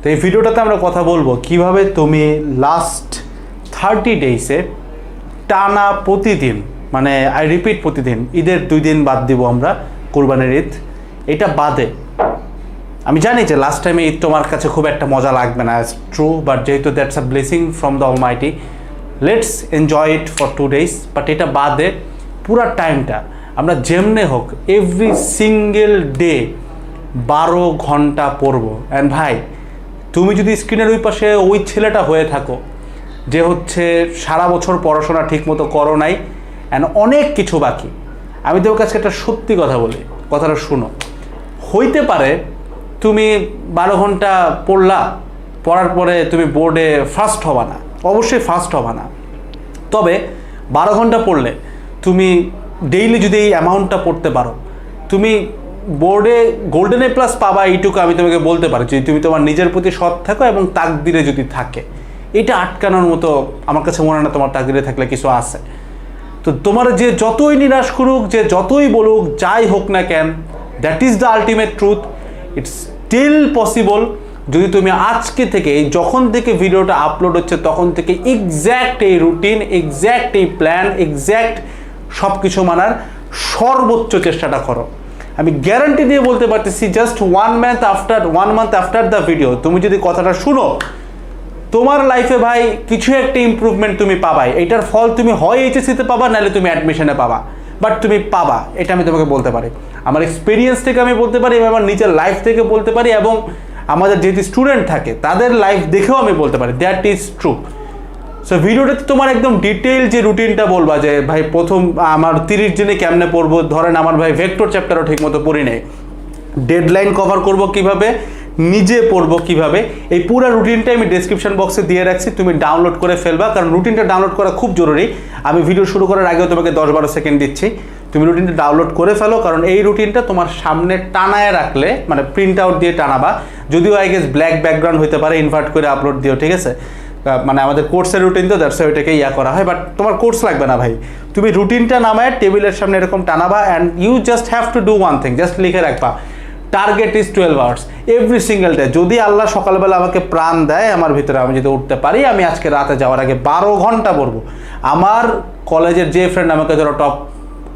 তো এই ভিডিওটাতে আমরা কথা বলব কীভাবে তুমি লাস্ট থার্টি ডেইসে টানা প্রতিদিন মানে আই রিপিট প্রতিদিন, ঈদের দুই দিন বাদ দিব আমরা কোরবানির ঈদ। এটা বাদে। আমি জানি যে লাস্ট টাইমে ঈদ তোমার কাছে খুব একটা মজা লাগবে না ট্রু বাট যেহেতু that's a blessing from the almighty let's enjoy it for two days but এটা বাদে পুরা টাইমটা আমরা যেমনে হোক এভরি সিঙ্গেল ডে বারো ঘণ্টা পড়ব। অ্যান্ড ভাই তুমি যদি স্ক্রিনের ওই পাশে ওই ছেলেটা হয়ে থাকো, যে হচ্ছে সারা বছর পড়াশোনা ঠিকমতো করো নাই অ্যান্ড অনেক কিছু বাকি, আমি তোমার কাছে একটা সত্যি কথা বলি, কথাটা শুনো। হইতে পারে তুমি বারো ঘণ্টা পড়লা, পড়ার পরে তুমি বোর্ডে ফার্স্ট হবা না, অবশ্যই ফার্স্ট হবা না। তবে বারো ঘণ্টা পড়লে তুমি ডেইলি যদি এই অ্যামাউন্টটা পড়তে পারো, তুমি বোর্ডে গোল্ডেন এ প্লাস পাবা এইটুকু আমি তোমাকে বলতে পারি, যদি তুমি তোমার নিজের প্রতি সৎ থাকো এবং তাকদিরে যদি থাকে। এটা আটকানোর মতো আমার কাছে মনে হয় না তোমার তাকদিরে থাকলে কিছু আছে। তো তোমার যে যতই নিরাশ করুক, যে যতই বলুক, যাই হোক না কেন that is the ultimate truth it's still possible যদি তুমি আজকে থেকে, যখন থেকে ভিডিওটা আপলোড হচ্ছে, তখন থেকে এক্স্যাক্ট এই রুটিন এক্স্যাক্ট এই প্ল্যান এক্স্যাক্ট সব কিছু মানার সর্বোচ্চ চেষ্টাটা করো। আমি গ্যারান্টি দিয়ে বলতে পারতেছি just one month after one month after the video তুমি যদি কথাটা শুনো, তোমার লাইফে ভাই কিছু একটা ইমপ্রুভমেন্ট তুমি পাবাই। এটার ফল তুমি হয় এইচএসিতে পাবা, নাহলে তুমি অ্যাডমিশনে পাবা। বাট তুমি পাবা, এটা আমি তোমাকে বলতে পারি। আমার এক্সপিরিয়েন্স থেকে আমি বলতে পারি, এবং আমার নিজের লাইফ থেকে বলতে পারি, এবং আমাদের যেহেতু স্টুডেন্ট থাকে, তাদের লাইফ দেখেও আমি বলতে পারি দ্যাট ইজ ট্রু সো ভিডিওটাতে তোমার একদম ডিটেইল যে রুটিনটা বলবা যে, ভাই, প্রথম, আমার তিরিশ দিনে কেমনে পড়ব? ধরেন, আমার ভাই ভেক্টর চ্যাপ্টারও ঠিক মতো পড়ি নেই। ডেডলাইন কভার করব কীভাবে? নিজে পড়ব কীভাবে? এই পুরো রুটিনটা আমি ডেসক্রিপশন বক্সে দিয়ে রাখছি। তুমি ডাউনলোড করে ফেলবা, কারণ রুটিনটা ডাউনলোড করা খুব জরুরি। আমি ভিডিও শুরু করার আগেও তোমাকে দশ বারো সেকেন্ড দিচ্ছি। তুমি রুটিনটা ডাউনলোড করে ফেলো, কারণ এই রুটিনটা তোমার সামনে টানায় রাখলে মানে প্রিন্ট আউট দিয়ে টানাবা। যদিও আই গেস ব্ল্যাক ব্যাকগ্রাউন্ড হতে পারে ইনভার্ট করে আপলোড দিও, ঠিক আছে? মানে আমাদের কোর্সের রুটিন তো দ্যাটস ওইটাকে ইয়া করা হয় বাট তোমার কোর্স লাগবে না ভাই। তুমি রুটিনটা নামায় টেবিলের সামনে এরকম টানাবা and you just have to do one thing just লিখে রাখবা। Target is twelve hours every single day যদি আল্লাহ সকালবেলা আমাকে প্রাণ দেয়, আমার ভিতরে আমি যদি উঠতে পারি, আমি আজকে রাতে যাওয়ার আগে বারো ঘণ্টা পড়ব। আমার কলেজের যে ফ্রেন্ড আমাকে ধরো টপ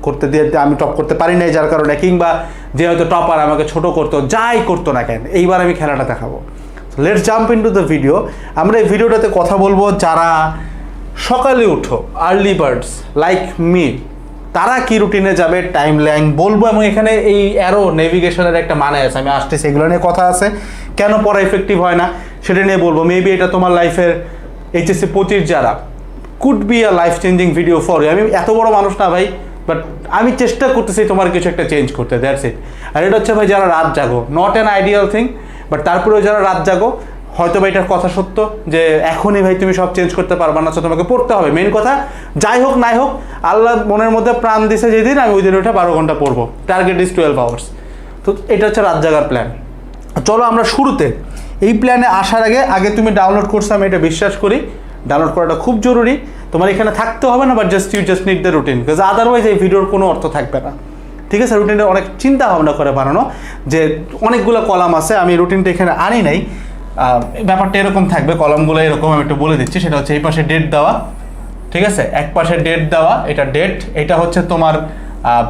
করতে দিয়ে, আমি টপ করতে পারি নাই যার কারণে, কিংবা যে হয়তো টপার আমাকে ছোট করতো, যাই করতো না কেন, এইবার আমি খেলাটা দেখাবো। Let's jump into the video আমরা এই ভিডিওটাতে কথা বলব যারা সকালে উঠো আর্লি বার্ডস লাইক মি তারা কি রুটিনে যাবে টাইম লাইন বলব এবং এখানে এই অ্যারো নেভিগেশনের একটা মানে আছে। আমি আসতেছি এগুলো নিয়ে কথা আছে। কেন পড়া এফেক্টিভ হয় না, সেটা নিয়ে বলব। মেবি এটা তোমার লাইফের এইচএসসি পঁচিশ যারা could be a life changing video for আমি এত বড় মানুষ না ভাই বাট আমি চেষ্টা করতেছি তোমার কিছু একটা চেঞ্জ করতে দ্যাটস ইট আর এটা হচ্ছে ভাই, যারা রাত জাগো not an ideal thing but তারপরেও যারা রাত জাগো হয়তো বা এটার কথা সত্য যে এখনই ভাই তুমি সব চেঞ্জ করতে পারবা না তো তোমাকে পড়তে হবে। মেন কথা, যাই হোক, নাই হোক, আল্লাহ মনের মধ্যে প্রাণ দিছে যেদিন, আমি ওই দিন ওইটা বারো ঘণ্টা পড়ব। টার্গেট ইজ টুয়েলভ আওয়ার্স তো এটা হচ্ছে রাত জাগার প্ল্যান চলো আমরা শুরুতে। এই প্ল্যানে আসার আগে আগে তুমি ডাউনলোড করছ আমি এটা বিশ্বাস করি। ডাউনলোড করাটা খুব জরুরি। তোমার এখানে থাকতে হবে না but just you just need the routine because otherwise এই ভিডিওর কোনো অর্থ থাকবে না। ঠিক আছে রুটিনটা অনেক চিন্তা ভাবনা করে বানানো, যে অনেকগুলো কলাম আছে, আমি রুটিনটা এখানে আনি নাই। ব্যাপারটা এরকম থাকবে, কলামগুলো এরকম আমি একটু বলে দিচ্ছি, সেটা হচ্ছে এই পাশে ডেট দেওয়া, ঠিক আছে? এক পাশে ডেট দেওয়া, এটা ডেট এটা হচ্ছে তোমার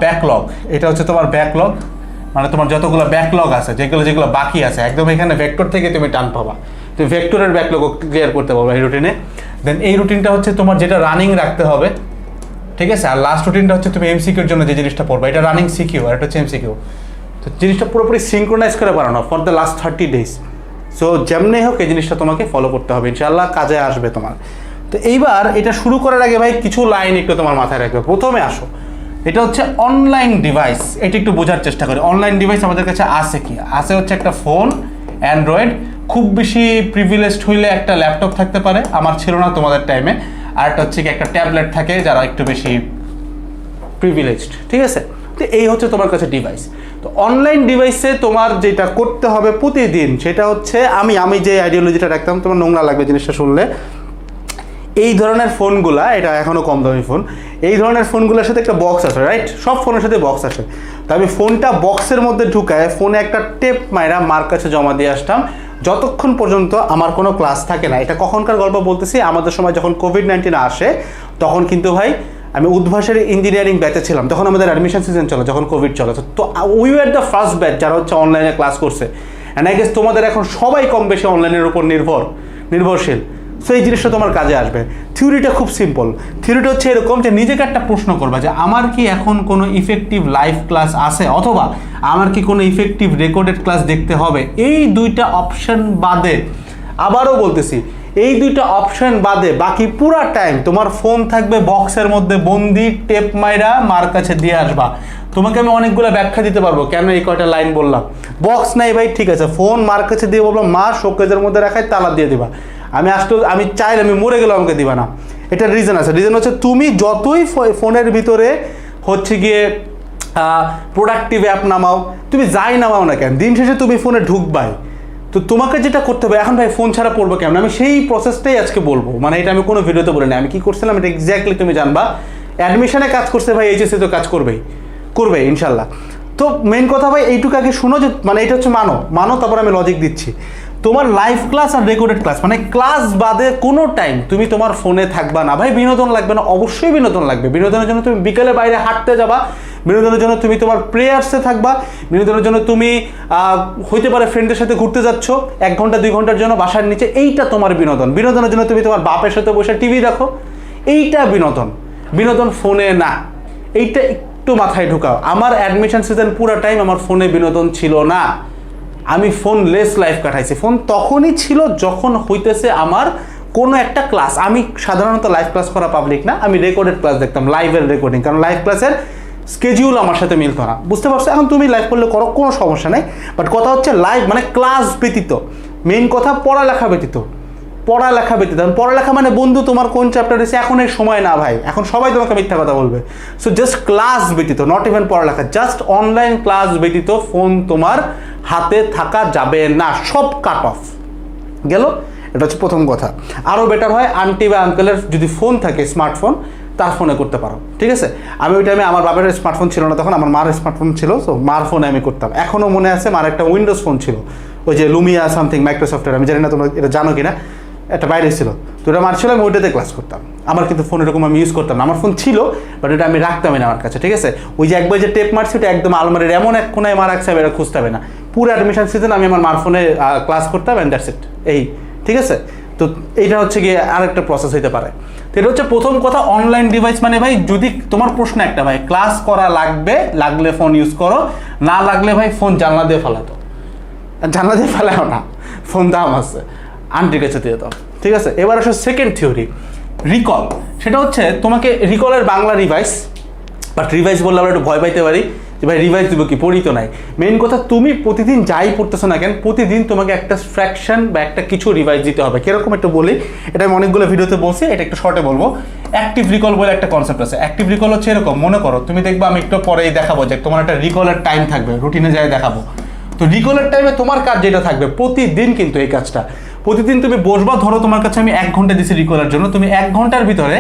ব্যাকলগ এটা হচ্ছে তোমার ব্যাকলগ মানে তোমার যতগুলো ব্যাকলগ আছে, যেগুলো যেগুলো বাকি আছে, একদম এখানে ভেক্টর থেকে তুমি টান পাবা। তুমি ভেক্টরের ব্যাকলগও ক্লিয়ার করতে পারবে এই রুটিনে দেন এই রুটিনটা হচ্ছে তোমার যেটা রানিং রাখতে হবে ঠিক আছে? আর লাস্ট রুটিনটা হচ্ছে তুমি এমসিকিউর জন্য যে জিনিসটা পড়বে, এটা রানিং সিকিউ আর এটা হচ্ছে এমসিকিউ তো জিনিসটা পুরোপুরি সিঙ্ক্রোনাইজ করে বানানো for the last thirty days so যেমনি হোক, এই জিনিসটা তোমাকে ফলো করতে হবে। ইনশাল্লাহ কাজে আসবে তোমার। তো এইবার এটা শুরু করার আগে ভাই কিছু লাইন একটু তোমার মাথায় রাখবে। প্রথমে আসো। এটা হচ্ছে অনলাইন ডিভাইস এটা একটু বোঝার চেষ্টা করি। অনলাইন ডিভাইস আমাদের কাছে আছে কি? আছে হচ্ছে একটা ফোন অ্যান্ড্রয়েড খুব বেশি প্রিভিলেজড হইলে একটা ল্যাপটপ থাকতে পারে। আমার ছিল না তোমাদের টাইমে আর একটা হচ্ছে কি একটা ট্যাবলেট থাকে যারা একটু বেশি প্রিভিলেজড ঠিক আছে? তো এই হচ্ছে তোমার কাছে ডিভাইস তো অনলাইন ডিভাইসে তোমার যেটা করতে হবে প্রতিদিন সেটা হচ্ছে আমি আমি যে আইডিওলজিটা রাখতাম, তোমার নোংরা লাগবে জিনিসটা শুনলে। এই ধরনের ফোনগুলা এটা এখনও কম দামি ফোন এই ধরনের ফোনগুলোর সাথে একটা বক্স আসে রাইট সব ফোনের সাথে বক্স আসে তো আমি ফোনটা বক্সের মধ্যে ঢুকায় ফোনে একটা টেপ মাইরা মার কাছে জমা দিয়ে আসতাম। যতক্ষণ পর্যন্ত আমার কোনো ক্লাস থাকে না, এটা কখনকার গল্প বলতেছি, আমাদের সময় যখন কোভিড নাইন্টিন আসে, তখন কিন্তু ভাই আমি উদ্ভাসের ইঞ্জিনিয়ারিং ব্যাচে ছিলাম, তখন আমাদের অ্যাডমিশন সিজন চলে, যখন কোভিড চলে। তো we are the first batch যারা হচ্ছে অনলাইনে ক্লাস করছে। অ্যান্ড আই গেস তোমাদের এখন সবাই কম বেশি অনলাইনের উপর নির্ভর, নির্ভরশীল। সো এই জিনিসটা তোমার কাজে আসবে। থিওরিটা খুব সিম্পল থিওরিটা হচ্ছে এরকম যে নিজেকে একটা প্রশ্ন করবা যে আমার কি এখন কোনো ইফেক্টিভ লাইভ ক্লাস আছে অথবা আমার কি কোনো ইফেক্টিভ রেকর্ডেড ক্লাস দেখতে হবে? এই দুইটা অপশন বাদে আবারও বলতেছি, এই দুইটা অপশন বাদে বাকি পুরা টাইম তোমার ফোন থাকবে বক্সের মধ্যে বন্দি টেপ মাইরা মার কাছে দিয়ে আসবা। তোমাকে আমি অনেকগুলো ব্যাখ্যা দিতে পারব, কেন এই কয়টা লাইন বললাম। বক্স নাই ভাই, ঠিক আছে ফোন মার কাছে দিয়ে বললাম, মা শোকেজের মধ্যে রাখায় তালা দিয়ে দিবা। আমি আসলে আমি চাইলে আমি মরে গেলেও আমাকে দিবা না। এটার রিজন আছে। রিজন হচ্ছে তুমি যতই ফোনের ভিতরে হচ্ছে গিয়ে প্রোডাক্টিভ অ্যাপ নামাও, তুমি যাই নামাও না কেন, দিন শেষে তুমি ফোনে ঢুকবাই। তো তোমাকে যেটা করতে হবে, এখন ভাই ফোন ছাড়া পড়ব কেমন? আমি সেই প্রসেসটাই আজকে বলব। মানে এটা আমি কোনো ভিডিওতে বলি না আমি কি করছিলাম এটা এক্স্যাক্টলি তুমি জানবা। অ্যাডমিশনে কাজ করছে ভাই এইচএসসি তো কাজ করবেই। করবে ইনশাল্লাহ। তো মেন কথা ভাই, এইটুকু আগে শুনো যে মানে এটা হচ্ছে মানো মানো তারপর আমি লজিক দিচ্ছি। তোমার লাইভ ক্লাস আর রেকর্ডেড ক্লাস মানে ক্লাস বাদে কোনো টাইম তুমি তোমার ফোনে থাকবা না। ভাই, বিনোদন লাগবে না, অবশ্যই বিনোদন লাগবে। বিনোদনের জন্য তুমি বিকেলে বাইরে হাঁটতে যাবা, বিনোদনের জন্য তুমি তোমার প্রেয়ার্সে থাকবা, বিনোদনের জন্য তুমি হইতে পারে ফ্রেন্ডের সাথে ঘুরতে যাচ্ছ, এক ঘণ্টা, দুই ঘণ্টার জন্য বাসার নিচে, এইটা তোমার বিনোদন। বিনোদনের জন্য তুমি তোমার বাপের সাথে বসে টিভি দেখো, এইটা বিনোদন। বিনোদন ফোনে না। এইটা একটু মাথায় ঢুকাও। আমার অ্যাডমিশন সিজন পুরো টাইম আমার ফোনে বিনোদন ছিল না। আমি ফোন লেস লাইফ কাটাইছি। ফোন তখনই ছিল যখন হইতেছে আমার কোনো একটা ক্লাস আমি সাধারণত লাইভ ক্লাস করা পাবলিক না, আমি রেকর্ডেড ক্লাস দেখতাম লাইভের রেকর্ডিং কারণ লাইভ ক্লাসের স্কেজিউল আমার সাথে মিলত না বুঝতে পারছ? এখন তুমি লাইভ করলে করো, কোনো সমস্যা নেই। বাট কথা হচ্ছে লাইভ মানে ক্লাস ব্যতীত। মেইন কথা পড়ালেখা ব্যতীত। পড়ালেখা ব্যতীত পড়ালেখা মানে বন্ধু, তোমার কোন চ্যাপ্টার এসে এখন এই সময় না ভাই। এখন সবাই তোমাকে মিথ্যা কথা বলবে। সো জাস্ট ক্লাস ব্যতীত নট ইভেন পড়ালেখা জাস্ট অনলাইন ক্লাস ব্যতীত ফোন তোমার হাতে থাকা যাবে না। সব কাট অফ গেল? এটা হচ্ছে প্রথম কথা। আরও বেটার হয় আন্টি বা আঙ্কেলের যদি ফোন থাকে স্মার্টফোন তার ফোনে করতে পারো। ঠিক আছে? আমি ওই টাইমে আমার বাবার স্মার্টফোন ছিল না তখন, আমার মার স্মার্টফোন ছিল তো মার ফোনে আমি করতাম। এখনও মনে আছে, মার একটা উইন্ডোজ ফোন ছিল। ওই যে লুমিয়া সামথিং মাইক্রোসফটের আমি জানি না তোমরা এটা জানো কিনা। একটা বাইরে ছিল। তো ওটা মার ছিল আমি ওইটাতে ক্লাস করতাম। আমার কিন্তু ফোন এরকম আমি ইউজ করতাম না। আমার ফোন ছিল বাট এটা আমি রাখতামই না আমার কাছে, ঠিক আছে? ওই যে একবার যে টেপ মারছি, ওটা একদম আলমারির এমন এক কোনায় মার রাখছে আমি এটা খুঁজতে হবে না। পুরো অ্যাডমিশন সিজন আমি আমার মার ফোনে ক্লাস করতাম অ্যান্ড দ্যাটস ইট এই, ঠিক আছে? তো এইটা হচ্ছে গিয়ে আরেকটা প্রসেস হইতে পারে। তো এটা হচ্ছে প্রথম কথা অনলাইন ডিভাইস মানে ভাই, যদি তোমার প্রশ্ন একটা ভাই ক্লাস করা লাগবে, লাগলে ফোন ইউজ করো, না লাগলে ভাই ফোন জানলা দিয়ে ফেলাতো। জানলা দিয়ে ফেলাও না ফোন দাম আছে। আন্টির কাছে দিয়ে দাও। ঠিক আছে? এবার আসো সেকেন্ড থিওরি রিকল সেটা হচ্ছে তোমাকে রিকলের বাংলা রিভাইস বাট রিভাইস বললে আমরা একটু ভয় পাইতে পারি যে ভাই রিভাইস দিব কি? পড়ি তো নাই। মেন কথা, তুমি প্রতিদিন যাই পড়তেছো না কেন, প্রতিদিন তোমাকে একটা ফ্র্যাকশন বা একটা কিছু রিভাইস দিতে হবে। কীরকম একটু বলি? এটা আমি অনেকগুলো ভিডিওতে বলছি, এটা একটু শর্টে বলব। অ্যাক্টিভ রিকল বলে একটা কনসেপ্ট আছে। অ্যাক্টিভ রিকল হচ্ছে এরকম, মনে করো, তুমি দেখবে আমি একটু পরেই দেখাবো যে তোমার একটা রিকলের টাইম থাকবে রুটিনে যাই দেখাবো। তো রিকলের টাইমে তোমার কাজ যেটা থাকবে, প্রতিদিন কিন্তু এই কাজটা। প্রতিদিন তুমি বসবা, ধরো তোমার কাছে আমি এক ঘণ্টা দিছি রিকলের জন্য, তুমি এক ঘণ্টার ভিতরে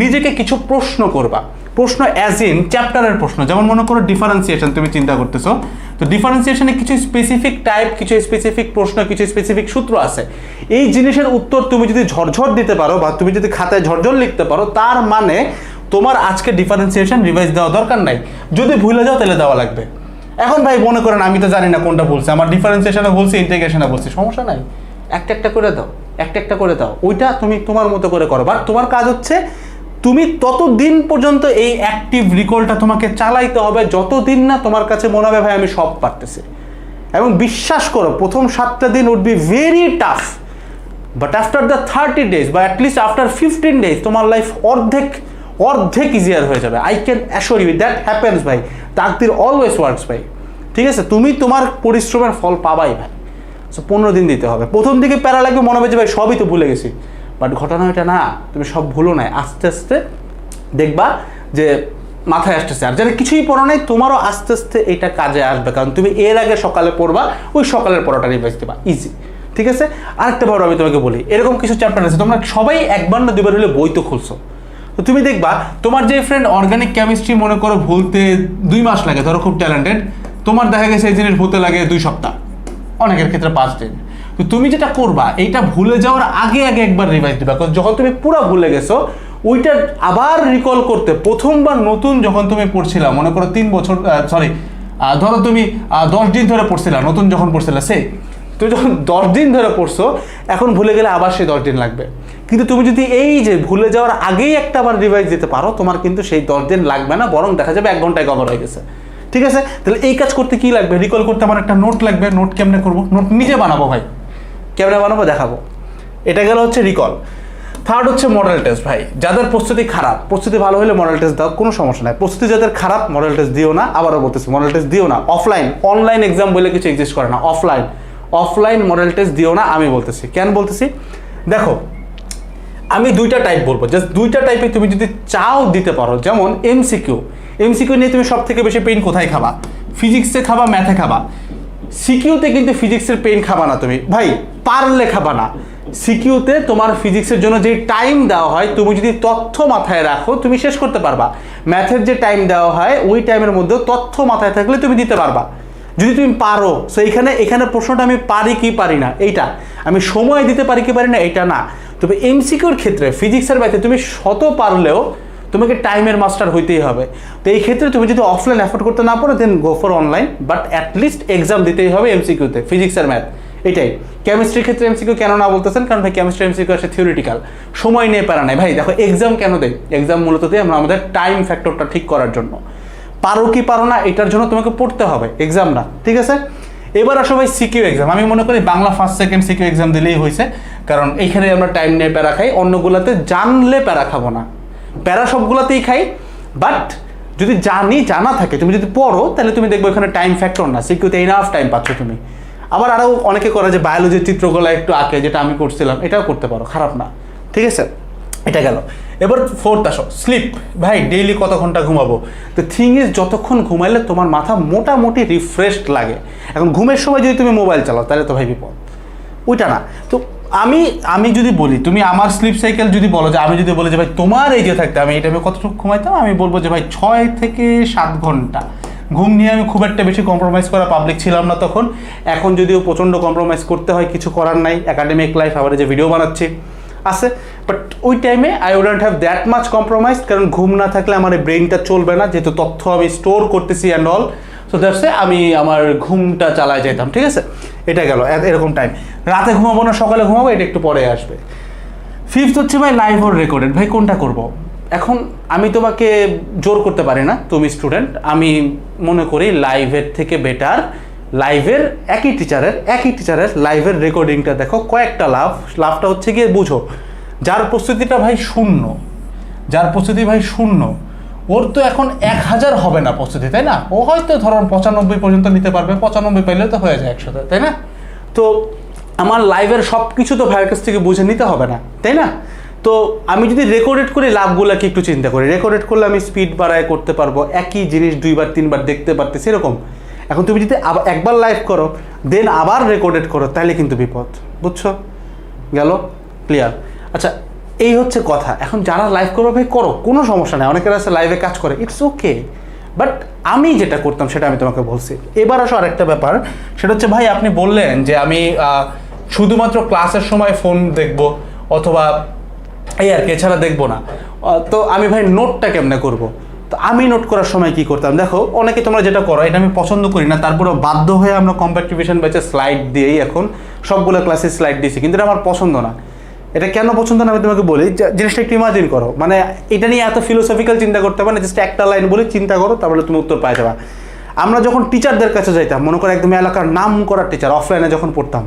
নিজেকে কিছু প্রশ্ন করবা। প্রশ্ন অ্যাজ ইন চ্যাপ্টারের প্রশ্ন, যেমন মনে করো ডিফারেন্সিয়েশন তুমি চিন্তা করতেছো, তো ডিফারেন্সিয়েশনে কিছু স্পেসিফিক টাইপ কিছু স্পেসিফিক প্রশ্ন, কিছু স্পেসিফিক সূত্র আছে। এই জিনিসের উত্তর তুমি যদি ঝরঝর দিতে পারো বা তুমি যদি খাতায় ঝরঝর লিখতে পারো, তার মানে তোমার আজকে ডিফারেন্সিয়েশন রিভাইজ দেওয়া দরকার নাই। যদি ভুলে যাও তাহলে দেওয়া লাগবে। এখন ভাই মনে করেন আমি তো জানি না কোনটা বলছে আমার ডিফারেন্সিয়েশনে বলছি ইন্টিগ্রেশনে বলছি সমস্যা নাই। একটা একটা করে দাও, একটা একটা করে দাও। ওইটা তুমি তোমার মতো করে করো। বাট তোমার কাজ হচ্ছে তুমি ততদিন পর্যন্ত এই অ্যাক্টিভ রিকলটা তোমাকে চালাইতে হবে। যতদিন না তোমার কাছে মনে হবে, ভাই, আমি সব পারতেছি। এবং বিশ্বাস করো, প্রথম সাতটা দিন would be very tough but after the thirty days বা at least after fifteen days তোমার লাইফ অর্ধেক অর্ধেক ইজিয়ার হয়ে যাবে। I can assure you that happens ভাই। তাকদির অলওয়েজ ওয়ার্কস ভাই। ঠিক আছে? তুমি তোমার পরিশ্রমের ফল পাবাই, ভাই। সো পনেরো দিন দিতে হবে। প্রথম দিকে প্যারা লাগবে, মনে হবে যে ভাই সবই তো ভুলে গেছি। বাট ঘটনা এটা না, তুমি সব ভুলো নাই। আস্তে আস্তে দেখবা যে মাথায় আসতেছে। আর যারা কিছুই পড়ো নাই, তোমারও আস্তে আস্তে এটা কাজে আসবে। কারণ তুমি এর আগে সকালে পড়বা, ওই সকালের পড়াটা রিভাইজ দেবা। ইজি ঠিক আছে? আরেকটা বড় আমি তোমাকে বলি। এরকম কিছু চ্যাপ্টার আছে, তোমরা সবাই একবার না দুবার হলে বই তো খুলছো। তো তুমি দেখবা, তোমার যে ফ্রেন্ড অর্গানিক কেমিস্ট্রি মনে করো ভুলতে দুই মাস লাগে, ধরো খুব ট্যালেন্টেড তোমার দেখা গেছে এই জিনিস ভুলতে লাগে দুই সপ্তাহ। অনেকের ক্ষেত্রে পাঁচ দিন তো তুমি যেটা করবা, এইটা ভুলে যাওয়ার আগে আগে একবার রিভাইজ দিবা। কারণ যখন তুমি পুরো ভুলে গেছো, ওইটা আবার রিকল করতে, প্রথমবার নতুন যখন তুমি পড়ছিলা, মনে করো তিন বছর সরি ধরো তুমি দশ দিন ধরে পড়ছিলা, নতুন যখন পড়ছিলা সেই তুমি যখন দশ দিন ধরে পড়ছো, এখন ভুলে গেলে আবার সেই দশ দিন লাগবে। কিন্তু তুমি যদি এই যে ভুলে যাওয়ার আগেই একটা আবার রিভাইজ দিতে পারো, তোমার কিন্তু সেই দশ দিন লাগবে না, বরং দেখা যাবে এক ঘন্টায় কভার হয়ে গেছে। ঠিক আছে? তাহলে এই কাজ করতে কি লাগবে? রিকল করতে আমার একটা নোট লাগবে। নোট কেমনে করব? নোট নিজে বানাবো ভাই। কেমনে বানাবো? দেখাবো। এটা গেল হচ্ছে রিকল থার্ড হচ্ছে মডেল টেস্ট ভাই। যাদের প্রস্তুতি খারাপ, প্রস্তুতি ভালো হলে মডেল টেস্ট দাও, কোনো সমস্যা নাই। প্রস্তুতি যাদের খারাপ মডেল টেস্ট দিও না। আবারও বলতেছি মডেল টেস্ট দিও না। অফলাইন অনলাইন এক্সাম বলে কিছু এক্সিস্ট করে না। অফলাইন অফলাইন মডেল টেস্ট দিও না, আমি বলতেছি। কেন বলতেছি? দেখো, আমি দুইটা টাইপ বলব। জাস্ট দুইটা টাইপে তুমি যদি চাও দিতে পারো, যেমন এমসিকিউ এমসিকিউ নিয়ে তুমি সব থেকে বেশি পেইন কোথায় খাবা? ফিজিক্সে খাবা ম্যাথে খাবা? সিকিউতে কিন্তু ফিজিক্সের পেইন খাবা না তুমি। ভাই, পারলে খাবা না। সিকিউতে তোমার ফিজিক্সের জন্য যে টাইম দেওয়া হয়, তুমি যদি তথ্য মাথায় রাখো, তুমি শেষ করতে পারবা। ম্যাথের যে টাইম দেওয়া হয়, ওই টাইমের মধ্যেও তথ্য মাথায় থাকলে তুমি দিতে পারবা। যদি তুমি পারো সো এখানে এখানে প্রশ্নটা আমি পারি কি পারি না, এইটা। আমি সময় দিতে পারি কি পারি না, এইটা না। তবে এমসিকিউর ক্ষেত্রে ফিজিক্সের ব্যাথে তুমি শত পারলেও তোমাকে টাইমের মাস্টার হইতেই হবে। তো এই ক্ষেত্রে তুমি যদি অফলাইন অ্যাফোর্ড করতে না পারো then go for online but at least exam দিতেই হবে এমসিকিউতে ফিজিক্স আর ম্যাথ এটাই। কেমিস্ট্রির ক্ষেত্রে এমসিকিউ কেন না বলতেছেন? কারণ ভাই কেমিস্ট্রি এমসিকিউ আছে থিওরিটিক্যাল সময় নিয়ে পারা নাই। ভাই, দেখো এক্সাম কেন দেয় এক্সাম মূলত দেয় আমরা আমাদের টাইম ফ্যাক্টরটা ঠিক করার জন্য। পারো কি পারো না, এটার জন্য তোমাকে পড়তে হবে। এক্সাম না, ঠিক আছে? এবার আসো ভাই সিকিউ এক্সাম আমি মনে করি Bangla first second CQ exam দিলেই হয়েছে কারণ এইখানে আমরা টাইম নিয়ে প্যারা খাই, অন্যগুলোতে জানলে প্যারা খাব না। প্যারা সবগুলোতেই খাই বাট যদি জানি, জানা থাকে, তুমি যদি পড়ো, তাহলে তুমি দেখবে ওখানে টাইম ফ্যাক্টর না সিকিউতে ইনাফ টাইম পাচ্ছ তুমি। আবার আরও অনেকে করে যে বায়োলজির চিত্রকলা একটু আঁকে, যেটা আমি করছিলাম, এটাও করতে পারো, খারাপ না। ঠিক আছে? এটা গেল। এবার ফোর্থ আসো স্লিপ ভাই ডেইলি কত ঘণ্টা ঘুমাবো? তো থিং ইজ যতক্ষণ ঘুমাইলে তোমার মাথা মোটামুটি রিফ্রেশড লাগে। এখন ঘুমের সময় যদি তুমি মোবাইল চালাও, তাহলে তো ভাই বিপদ। ওইটা না। তো আমি আমি যদি বলি, তুমি আমার স্লিপ সাইকেল যদি বলো যে, আমি যদি বলি যে, ভাই, তোমার এই যে থাকতে, আমি এই টাইমে কতটুকু ঘুমাইতাম? আমি বলব যে, ভাই, ছয় থেকে সাত ঘণ্টা। ঘুম নিয়ে আমি খুব একটা বেশি কম্প্রোমাইজ করা পাবলিক ছিলাম না তখন। এখন যদিও প্রচণ্ড কম্প্রোমাইজ করতে হয়, কিছু করার নাই একাডেমিক লাইফ আবার যে ভিডিও বানাচ্ছি, আছে। বাট ওই টাইমে I wouldn't have that much compromise কারণ ঘুম না থাকলে আমার এই ব্রেনটা চলবে না, যেহেতু তথ্য আমি স্টোর করতেছি অ্যান্ড অল সো দ্যাটসে আমি আমার ঘুমটা চালায় যেতাম ঠিক আছে? এটা গেল এরকম টাইম রাতে ঘুমাবো না, সকালে ঘুমাবো, এটা একটু পরে আসবে। ফিফথ হচ্ছে ভাই লাইভ ওর রেকর্ডেড ভাই, কোনটা করব? এখন আমি তোমাকে জোর করতে পারি না, তুমি স্টুডেন্ট আমি মনে করি লাইভের থেকে বেটার লাইভের একই টিচারের একই টিচারের লাইভের রেকর্ডিংটা দেখো, কয়েকটা লাভ লাভটা হচ্ছে গিয়ে বুঝো। যার প্রস্তুতিটা ভাই শূন্য, যার প্রস্তুতি ভাই শূন্য ওর তো এখন এক হাজার হবে না প্রস্তুতি, তাই না? ও হয়তো ধরুন পঁচানব্বই পর্যন্ত নিতে পারবে, পঁচানব্বই পাইলে তো হয়ে যায় একসাথে, তাই না? তো আমার লাইভের সব কিছু তো ভাইয়ের কাছ থেকে বুঝে নিতে হবে না, তাই না? তো আমি যদি রেকর্ডেড করি, লাভগুলোকে একটু চিন্তা করি। রেকর্ডেড করলে আমি স্পিড বাড়ায় করতে পারব, একই জিনিস দুইবার, তিনবার দেখতে পারতেছি, এরকম। এখন তুমি যদি আবার একবার লাইভ করো দেন আবার রেকর্ডেড করো, তাহলে কিন্তু বিপদ, বুঝছ? গেল? ক্লিয়ার আচ্ছা এই হচ্ছে কথা। এখন যারা লাইভ করবে, ভাই, করো, কোনো সমস্যা নেই। অনেকের আছে লাইভে কাজ করে। ইটস ওকে বাট আমি যেটা করতাম, সেটা আমি তোমাকে বলছি। এবার আসো আরেকটা ব্যাপার। সেটা হচ্ছে, ভাই, আপনি বললেন যে আমি শুধুমাত্র ক্লাসের সময় ফোন দেখব অথবা এই আর কি, এছাড়া দেখব না। তো আমি, ভাই নোটটা কেমনে করব? তো আমি নোট করার সময় কি করতাম? দেখো, অনেকে তোমরা যেটা করো, এটা আমি পছন্দ করি না তারপরে বাধ্য হয়ে আমরা কম্পিটিভিশন ব্যাচে স্লাইড দিয়েই এখন সবগুলো ক্লাসে স্লাইড দিয়েছি, কিন্তু এটা আমার পছন্দ না। এটা কেন পছন্দ না আমি তোমাকে বলি জিনিসটা একটু ইমাজিন করো। মানে এটা নিয়ে এত ফিলোসফিক্যাল চিন্তা করতে হবে না জাস্ট একটা লাইন বলি চিন্তা করো তারপরে তুমি উত্তর পাই যাবা। আমরা যখন টিচারদের কাছে যাইতাম, মনে করো একদম এলাকার নাম করা টিচার অফলাইনে যখন পড়তাম,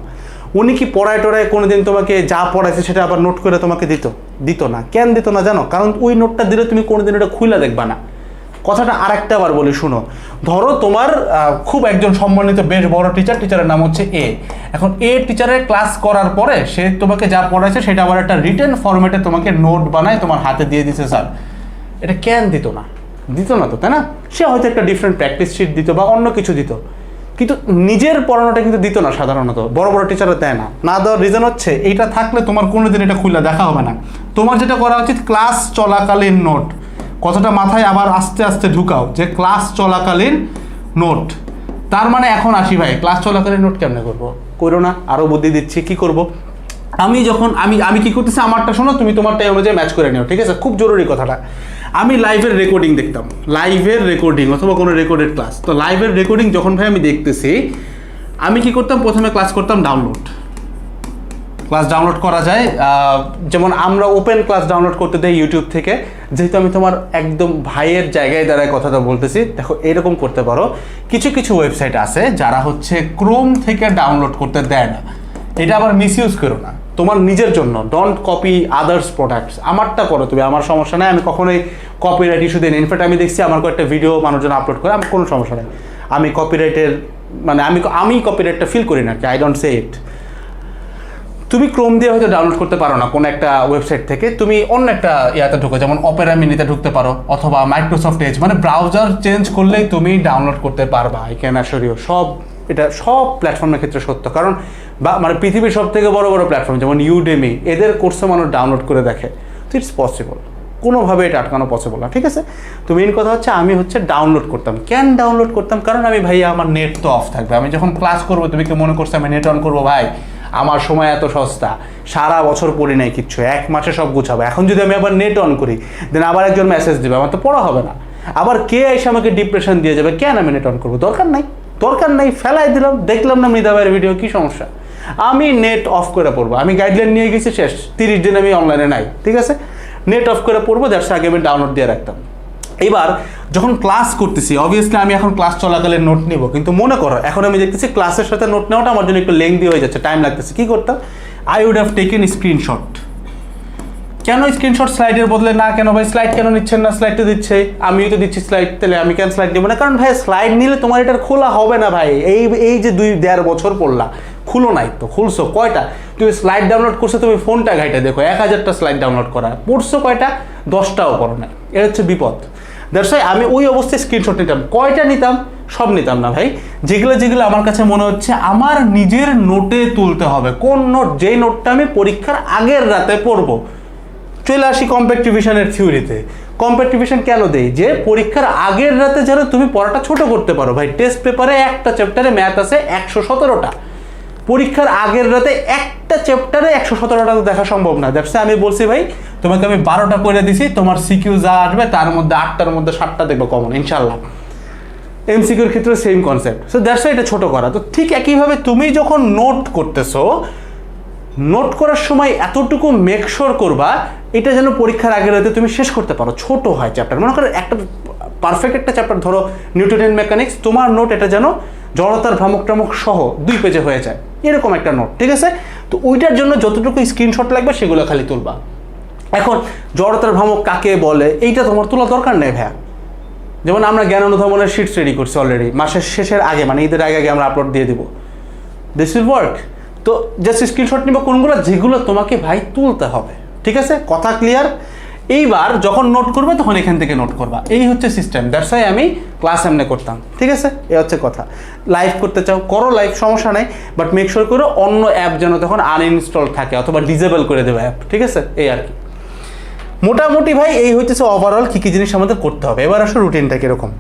উনি কি পড়ায় টড়ায় কোনো দিন তোমাকে যা পড়াইছে সেটা আবার নোট করে তোমাকে দিত? দিত না। কেন দিত না জানো? কারণ ওই নোটটা দিলে তুমি কোনোদিন ওটা খুলে দেখবা না। কথাটা আরেকটা বার বলি শুনো। ধরো তোমার খুব একজন সম্মানিত বেশ বড় টিচার টিচারের নাম হচ্ছে এ এখন এ টিচারের ক্লাস করার পরে সে তোমাকে যা পড়াইছে সেটা আবার একটা রিটেন ফরম্যাটে তোমাকে নোট বানায় তোমার হাতে দিয়ে দিছে স্যার এটা কেন দিত না? দিত না তো, তাই না? সে হয়তো একটা ডিফারেন্ট প্র্যাকটিস শিট দিত বা অন্য কিছু দিত। কিন্তু নিজের পড়ানোটা কিন্তু দিত না সাধারণত। বড় বড় টিচাররা দেয় না। না দেওয়ার রিজন হচ্ছে, এইটা থাকলে তোমার কোনোদিন এটা খুলে দেখা হবে না। তোমার যেটা করা উচিত ক্লাস চলাকালীন নোট কথাটা মাথায় আবার আস্তে আস্তে ঢুকাও, যে ক্লাস চলাকালীন নোট তার মানে এখন আসি ভাই ক্লাস চলাকালীন নোট কেমনে করব? করো না আরও বুদ্ধি দিচ্ছি, কি করব? আমি যখন, আমি আমি কি করতেছি, আমারটা শোনো, তুমি তোমারটা অনুযায়ী ম্যাচ করে নিও, ঠিক আছে? খুব জরুরি কথাটা। আমি লাইভের রেকর্ডিং দেখতাম লাইভের রেকর্ডিং অথবা কোনো রেকর্ডেড ক্লাস তো লাইভের রেকর্ডিং যখন ভাই আমি দেখতেছি, আমি কি করতাম? প্রথমে ক্লাস করতাম ডাউনলোড ক্লাস ডাউনলোড করা যায়। যেমন আমরা ওপেন ক্লাস ডাউনলোড করতে দেই ইউটিউব থেকে। যেহেতু আমি তোমার একদম ভাইয়ের জায়গায় দাঁড়ায় কথাটা বলতেছি, দেখো এরকম করতে পারো। কিছু কিছু ওয়েবসাইট আছে যারা হচ্ছে ক্রোম থেকে ডাউনলোড করতে দেয় না। এটা আবার মিসইউজ করো না। তোমার নিজের জন্য। ডোন্ট কপি আদার্স প্রোডাক্টস আমারটা করো তুমি, আমার সমস্যা নেই। আমি কখনোই কপিরাইট ইস্যু দিই না ইনফ্যাক্ট আমি দেখছি আমার কয়েকটা ভিডিও মানুষজন আপলোড করে, আমার কোনো সমস্যা নেই। আমি কপিরাইটের মানে আমি আমি কপিরাইটটা ফিল করি না। আই ডোন্ট সে ইট তুমি ক্রোম দিয়ে হয়তো ডাউনলোড করতে পারো না, কোনো একটা ওয়েবসাইট থেকে। তুমি অন্য একটা ইয়াতে ঢুকো, যেমন অপেরা মিনিতে ঢুকতে পারো, অথবা মাইক্রোসফট এজ মানে ব্রাউজার চেঞ্জ করলেই তুমি ডাউনলোড করতে পারবা। আই ক্যান অ্যাসোরিও সব, এটা সব প্ল্যাটফর্মের ক্ষেত্রে সত্য। কারণ, বা মানে পৃথিবীর সব থেকে বড় বড় প্ল্যাটফর্ম যেমন ইউডেমি এদের কোর্সে মানুষ ডাউনলোড করে দেখে। তো ইটস পসিবল কোনোভাবে এটা আটকানো পসিবল না, ঠিক আছে? তো মেন কথা হচ্ছে, আমি হচ্ছে ডাউনলোড করতাম। কেন ডাউনলোড করতাম? কারণ আমি, ভাইয়া, আমার নেট তো অফ থাকবে। আমি যখন ক্লাস করব, তুমি কি মনে করছ আমি নেট অন করব, ভাই? আমার সময় এত সস্তা। সারা বছর পড়ি নাই কিচ্ছু, এক মাসে সব গুছাবো। এখন যদি আমি আবার নেট অন করি দেন আবার একজন মেসেজ দেবে, আমার তো পড়া হবে না। আবার কে এসে আমাকে ডিপ্রেশন দিয়ে যাবে, কেন আমি নেট অন করব? দরকার নাই। দরকার নাই, ফেলাই দিলাম, দেখলাম না মৃদা ভাইয়ের ভিডিও কী সমস্যা? আমি নেট অফ করে পড়ব। আমি গাইডলাইন নিয়ে গেছি, শেষ। তিরিশ দিন আমি অনলাইনে নাই, ঠিক আছে? নেট অফ করে পড়ব দ্যাটস আগে আমি ডাউনলোড দিয়ে রাখতাম। এবার যখন ক্লাস করতেছি অবভিয়াসলি আমি এখন ক্লাস চলাকালীন নোট নিব, কিন্তু মনে করো, এখন আমি দেখতেছি ক্লাসের সাথে নোট নেওয়াটা আমার জন্য একটু লেংদি হয়ে যাচ্ছে টাইম লাগতেছে। কী করতাম? I would have taken screenshot কেন স্ক্রিনশট স্লাইডের বদলে না? কেন ভাই স্লাইড কেন নিচ্ছেন না? স্লাইড তো দিচ্ছে আমিও তো দিচ্ছি স্লাইড তাহলে আমি কেন স্লাইড দেবো না? কারণ ভাই স্লাইড নিলে তোমার এটার খোলা হবে না ভাই। এই এই যে দুই, দেড় বছর পড়লা। খুলো নাই তো, খুলছো, কয়টা? তুমি স্লাইড ডাউনলোড করছ, তুমি ফোনটা ঘাইটা দেখো, এক হাজারটা স্লাইড ডাউনলোড করা, পড়ছো কয়টা? দশটাও করো না এটা হচ্ছে বিপদ। দ্যাটস আমি ওই অবস্থায় স্ক্রিনশট নিতাম, কয়টা নিতাম? সব নিতাম না ভাই, যেগুলো যেগুলো আমার কাছে মনে হচ্ছে আমার নিজের নোটে তুলতে হবে, কোন নোট যেই নোটটা আমি পরীক্ষার আগের রাতে পড়ব। চলে আসি কম্পিটিভিশনের থিওরিতে। কম্পিটিভিশন কেন দেই? যে পরীক্ষার আগের রাতে যেন তুমি পড়াটা ছোট করতে পারো ভাই টেস্ট পেপারে একটা চ্যাপ্টারে ম্যাথ আছে একশো সতেরোটা। পরীক্ষার আগের রাতে একটা চ্যাপ্টারে একশো সতেরোটা তো দেখা সম্ভব না। দ্যাটস আমি বলছি ভাই, তোমাকে আমি বারোটা করে দিছি, তোমার সিকিউ যা আসবে তার মধ্যে আটটার মধ্যে সাতটা দেখব কমন ইনশাল্লাহ এমসিকিউর ক্ষেত্রে সেম কনসেপ্ট সো দ্যাটস এটা ছোট করা। তো ঠিক একইভাবে তুমি যখন নোট করতেছো নোট করার সময় এতটুকু মেকশোর করবা, এটা যেন পরীক্ষার আগে রাতে তুমি শেষ করতে পারো। ছোট হয় চ্যাপ্টার মনে করো একটা পারফেক্ট একটা চ্যাপ্টার ধরো নিউটনের মেকানিক্স তোমার নোট এটা যেন জড়তার ভ্রামক টামক সহ দুই পেজে হয়ে যায়। এরকম একটা নোট, ঠিক আছে? তো ওইটার জন্য যতটুকু স্ক্রিনশট লাগবে সেগুলো খালি তুলবা। এখন, জড়তার ভ্রামক কাকে বলে? এইটা তোমার তোলা দরকার নেই ভাইয়া। যেমন আমরা জ্ঞান অনুধাবনের শিটস রেডি করছি অলরেডি মাসের শেষের আগে মানে ঈদের আগে আগে আমরা আপলোড দিয়ে দিব। দিস উইল ওয়ার্ক তো জাস্ট স্ক্রিনশট নিব কোনগুলো? যেগুলো তোমাকে ভাই তুলতে হবে, ঠিক আছে? কথা ক্লিয়ার এইবার যখন নোট করবে, তখন এখান থেকে নোট করবা। এই হচ্ছে সিস্টেম দ্যাটস ওয়াই আমি ক্লাস এমনে করতাম। ঠিক আছে? এ হচ্ছে কথা। লাইভ করতে চাও, করো লাইভ সমস্যা নাই। বাট মেক শিওর করো অন্য অ্যাপ যেন তখন আনইনস্টল থাকে অথবা ডিজেবল করে দেবে অ্যাপ ঠিক আছে? এই আর কি। মোটামুটি ভাই, এই হচ্ছে ওভারঅল কী কী জিনিস আমাদের করতে হবে। এবার আসো রুটিনটা কীরকম।